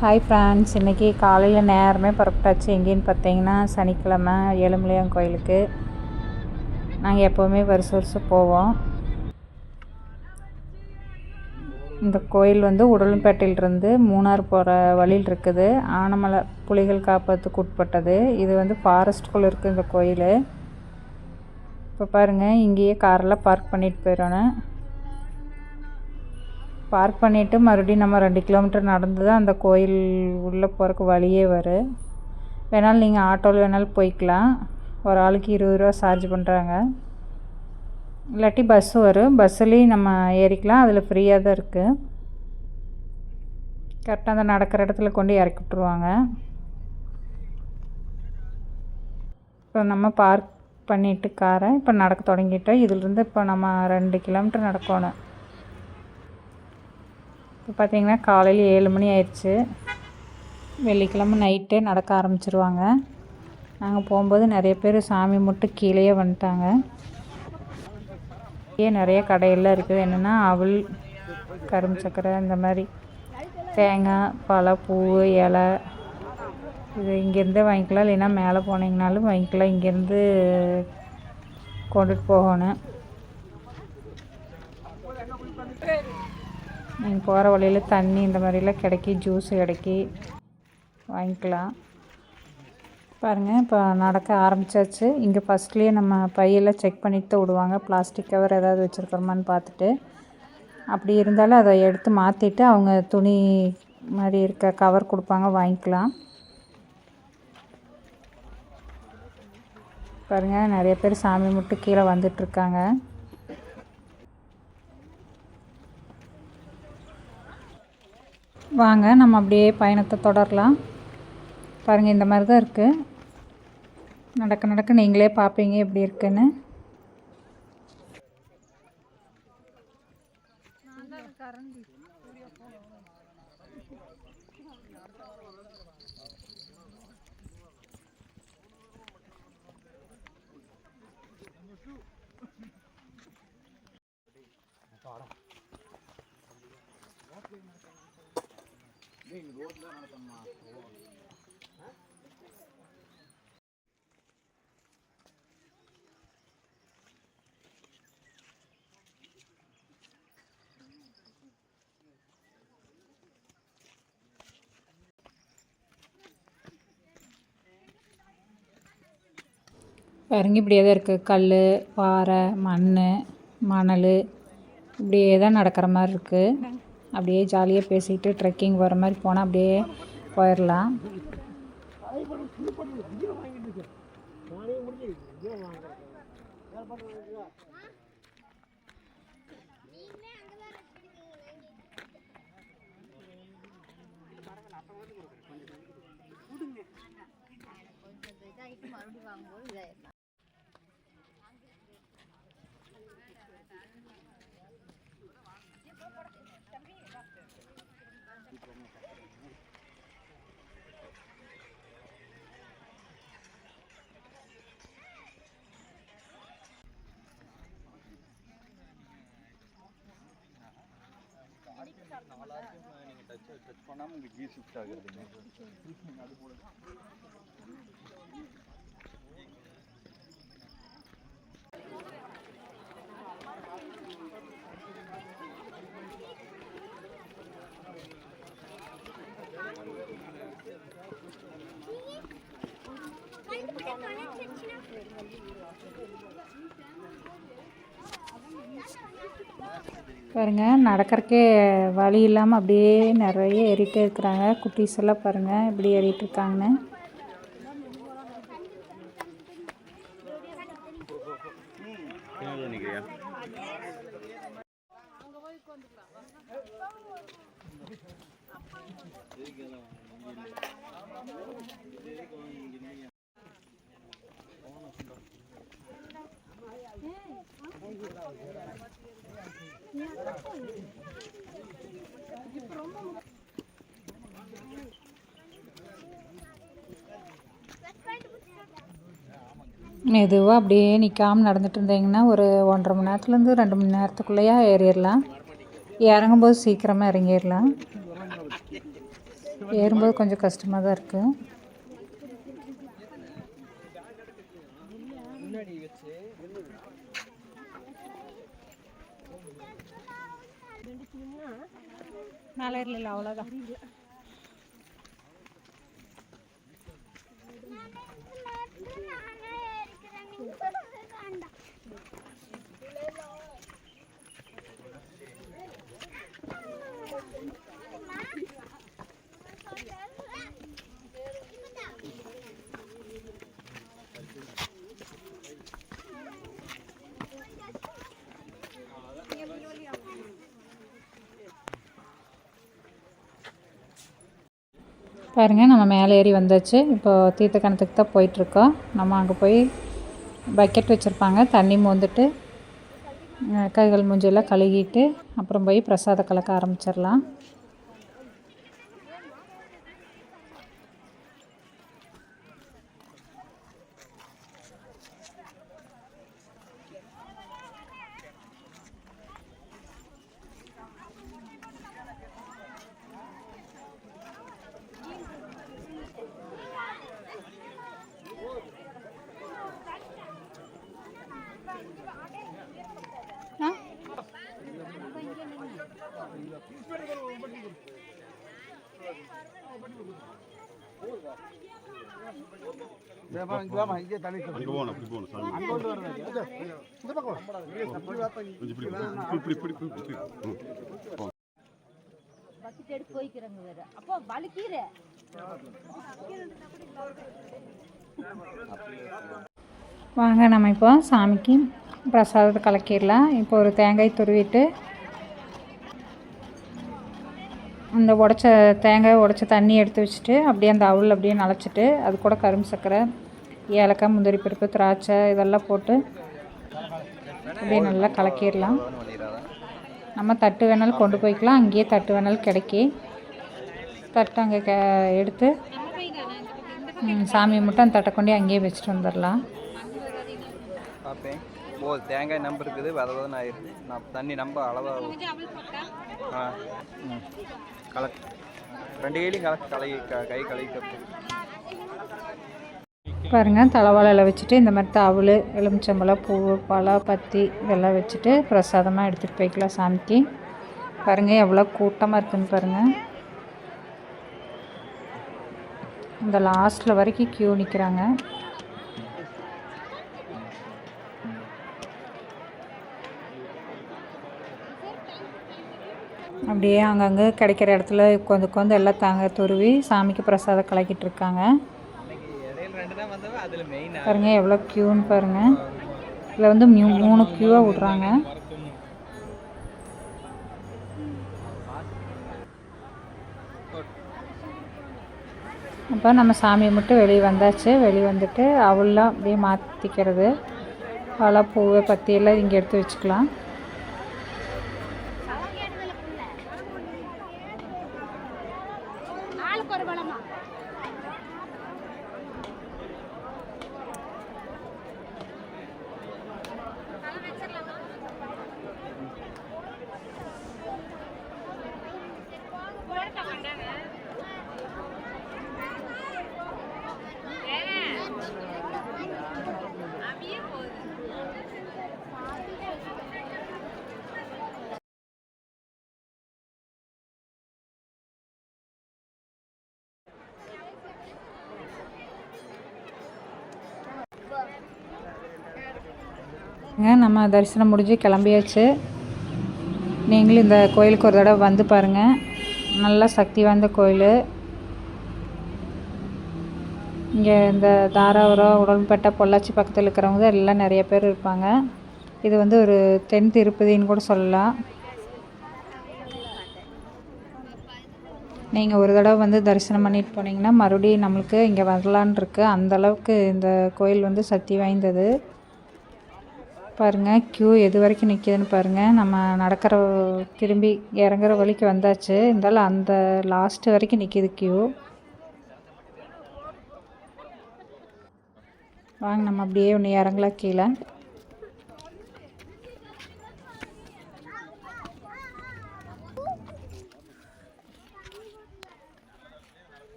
Hi friends இன்றைக்கி காலையில் நேரமே புறப்பட்டாச்சு. எங்கேன்னு பார்த்தீங்கன்னா சனிக்கிழமை ஏழுமலையான் கோயிலுக்கு. நாங்கள் எப்போவுமே வருஷம் வருஷம் போவோம். இந்த கோயில் வந்து உடலும்பேட்டையிலிருந்து மூணார் போகிற வழியில் இருக்குது. ஆனமலை புலிகள் காப்பாற்றுக்கு உட்பட்டது. இது வந்து ஃபாரஸ்ட்டுக்குள்ளே இருக்குது இந்த கோயில். இப்போ பாருங்கள் இங்கேயே காரெல்லாம் பார்க் பண்ணிட்டு போயிடணும். பார்க் பண்ணிவிட்டு மறுபடியும் நம்ம ரெண்டு கிலோமீட்டர் நடந்து தான் அந்த கோயில் உள்ளே போகிறக்கு வழியே வரும் வேணாலும் நீங்கள் ஆட்டோவில் வேணாலும் போய்க்கலாம். ஒரு ஆளுக்கு இருபது ரூபா சார்ஜ் பண்ணுறாங்க இல்லாட்டி பஸ்ஸு வரும் பஸ்ஸுலேயும் நம்ம ஏறிக்கலாம். அதில் ஃப்ரீயாக தான் இருக்குது கரெக்டாக அந்த நடக்கிற இடத்துல கொண்டு இறக்கி விட்ருவாங்க இப்போ நம்ம பார்க் பண்ணிவிட்டு காரை இப்போ நடக்க தொடங்கிட்டோம். இதிலிருந்து இப்போ நம்ம ரெண்டு கிலோமீட்டர் நடக்கணும். இப்போ பார்த்தீங்கன்னா காலையில் ஏழு மணி ஆயிடுச்சு. வெள்ளிக்கிழமை நைட்டே நடக்க ஆரம்பிச்சிருவாங்க. நாங்கள் போகும்போது நிறைய பேர் சாமி மட்டும் கீழேயே வந்துட்டாங்க. இங்கே நிறைய கடையெல்லாம் இருக்குது. என்னென்னா அவள் கரும்பு சக்கரை இந்த மாதிரி தேங்காய் பழம் பூ இலை. இது இங்கேருந்தே வாங்கிக்கலாம். இல்லைன்னா மேலே போனீங்கனாலும் வாங்கிக்கலாம். இங்கேருந்து கொண்டுட்டு போகணும். நீங்கள் போகிற வழியில் தண்ணி இந்த மாதிரிலாம் கிடைக்கி ஜூஸ் கிடைக்கி வாங்கிக்கலாம். பாருங்கள் இப்போ நடக்க ஆரம்பித்தாச்சு இங்கே ஃபஸ்ட்லேயே நம்ம பையெல்லாம் செக் பண்ணிட்டு தான் விடுவாங்க. பிளாஸ்டிக் கவர் ஏதாவது வச்சுருக்கிறோமான்னு பார்த்துட்டு. அப்படி இருந்தாலும் அதை எடுத்து மாற்றிட்டு அவங்க துணி மாதிரி இருக்க கவர் கொடுப்பாங்க வாங்கிக்கலாம். பாருங்கள் நிறைய பேர் சாமி மட்டும் கீழே வந்துட்டுருக்காங்க வாங்க நம்ம அப்படியே பயணத்தை தொடரலாம். பாருங்கள் இந்த மாதிரி தான் இருக்குது நடக்க நடக்க நீங்களே பார்ப்பீங்க எப்படி இருக்குன்னு. பாருங்க இப்படியே தான் இருக்குது கல் பாறை மண் மணல் இப்படியே தான் நடக்கிற மாதிரி இருக்குது அப்படியே ஜாலியாக பேசிக்கிட்டு ட்ரெக்கிங் வர மாதிரி போனால் அப்படியே போயிடலாம் டச் பண்ணாமல் உங்களுக்கு கீ ஷிஃப்ட் ஆகுதுங்க அது போல பாருங்க நடக்கிறக்கே வழி இல்லாமல் அப்படியே நிறைய ஏறிட்டே இருக்கிறாங்க. குட்டீஸ் எல்லாம் பாருங்கள் இப்படி ஏறிட்டு இருக்காங்கன்னு. நினைக்கிறியா மெதுவாக அப்படியே நிற்காமல் நடந்துட்டு இருந்தீங்கன்னா ஒரு ஒன்றரை மணி நேரத்துலேருந்து ரெண்டு மணி நேரத்துக்குள்ளேயே ஏறிடலாம். இறங்கும்போது சீக்கிரமாக இறங்கிடலாம். ஏறும்போது கொஞ்சம் கஷ்டமாக தான் இருக்குது மேலே இல்லை அவ்வளோதான் பாருங்கள் நம்ம மேலே ஏறி வந்தாச்சு. இப்போ தீர்த்த கிணத்துக்கு தான் போயிட்டுருக்கோம். நம்ம அங்கே போய் பக்கெட் வச்சுருப்பாங்க. தண்ணி மோந்துட்டு கைகள் மூஞ்செல்லாம் கழுகிட்டு அப்புறம் போய் பிரசாத கலக்க ஆரம்பிச்சிடலாம் அங்கே போகணும் அப்படி போகணும் சாமி கொஞ்சம் இப்படி இப்படி இப்படி இப்படி இப்படி இப்படி ம். பக்கெட் எடுத்து போய்க்கிறங்க வேற அப்போ வலிக்கீர வாங்க நம்ம இப்போ சாமிக்கு பிரசாதத்தை கலக்கிடலாம். இப்போ ஒரு தேங்காய் துருவிட்டு அந்த உடச்ச தேங்காய் உடச்ச தண்ணி எடுத்து வச்சுட்டு அப்படியே அந்த அவுள் அப்படியே நனைச்சிட்டு அது கூட கரும்பு சர்க்கரை ஏலக்காய் முந்திரி பருப்பு திராட்சை இதெல்லாம் போட்டு அப்படியே நல்லா கலக்கிடலாம். நம்ம தட்டு வேணாலும் கொண்டு போய்க்கலாம். அங்கேயே தட்டு வேணாலும் கிடைக்கி. தட்டு அங்கே க எடுத்து சாமி மட்டும் அந்த தட்டை கொண்டு அங்கேயே வச்சுட்டு வந்துடலாம். ஓ தேங்காய் நம்பு இருக்குது வித விதன்னு ஆயிருக்கு நான் தண்ணி நம்ப அளவாக ஆ ம். கலக்கு ரெண்டு கையிலையும் கலக்கு கலை க- கலக்கி பாருங்கள் தலைவாழையில் வச்சுட்டு இந்த மாதிரி தவுள் எலுமிச்சம்பழம் பூ பழம் பத்தி இதெல்லாம் வச்சுட்டு பிரசாதமாக எடுத்துகிட்டு போய்க்கலாம் சாமிக்கு. பாருங்கள் எவ்வளோ கூட்டமாக இருக்குன்னு பாருங்கள் இந்த லாஸ்ட்டில் வரைக்கும் க்யூ நிற்கிறாங்க அப்படியே அங்கங்கே கிடைக்கிற இடத்துல உட்காந்து உட்காந்து எல்லாம் தாங்க துருவி சாமிக்கு பிரசாதம் கலக்கிட்டு இருக்காங்க. பாருங்க எவ்வளோ க்யூன்னு பாருங்க. இதில் வந்து மியூ மூணு க்யூவாக விட்றாங்க. அப்போ நம்ம சாமியை மட்டும் வெளியே வந்தாச்சு. வெளியே வந்துட்டு அவள்லாம் அப்படியே மாற்றிக்கிறது அவளாக பூவை பத்தி எல்லாம் இங்கே எடுத்து வச்சுக்கலாம். நம்ம தரிசனம் முடிஞ்சு கிளம்பியாச்சு. நீங்களும் இந்த கோயிலுக்கு ஒரு தடவை வந்து பாருங்கள் நல்லா சக்தி வாய்ந்த கோயில். இங்கே இந்த தாராபுரம் உடன்பேட்டை பொள்ளாச்சி பக்கத்தில் இருக்கிறவங்க எல்லாம் நிறைய பேர் இருப்பாங்க. இது வந்து ஒரு தென் திருப்பதின்னு கூட சொல்லலாம். நீங்கள் ஒரு தடவை வந்து தரிசனம் பண்ணிட்டு போனீங்கன்னா மறுபடியும் நம்மளுக்கு இங்கே வரலான் இருக்குது அந்தளவுக்கு இந்த கோயில் வந்து சக்தி வாய்ந்தது. பாருங்கள் க்யூ எது வரைக்கும் நிற்கிதுன்னு பாருங்கள் நம்ம நடக்கிற திரும்பி இறங்குற வழிக்கு வந்தாச்சு. இருந்தாலும் அந்த லாஸ்ட்டு வரைக்கும் நிற்கிது க்யூ வாங்க நம்ம அப்படியே ஒன்று இறங்கலாம் கீழே.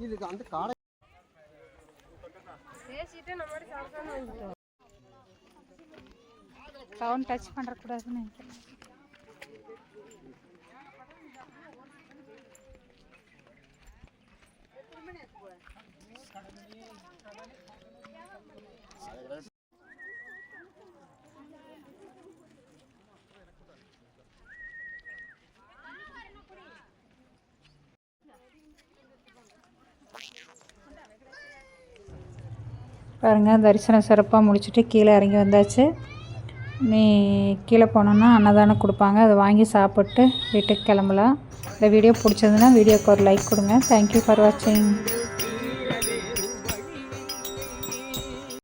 இதுக்கு அந்த காடை ஃபோன் டச் பண்ணுறக்கூடாதுன்னு பாருங்கள் தரிசனம் சிறப்பாக முடிச்சுட்டு கீழே இறங்கி வந்தாச்சு. நீ கீழே போனோன்னா அன்னதானம் கொடுப்பாங்க. அதை வாங்கி சாப்பிட்டு வீட்டுக்கு கிளம்பலாம். இந்த வீடியோ பிடிச்சதுன்னா வீடியோக்கு ஒரு லைக் கொடுங்க. தேங்க்யூ ஃபார் வாட்சிங்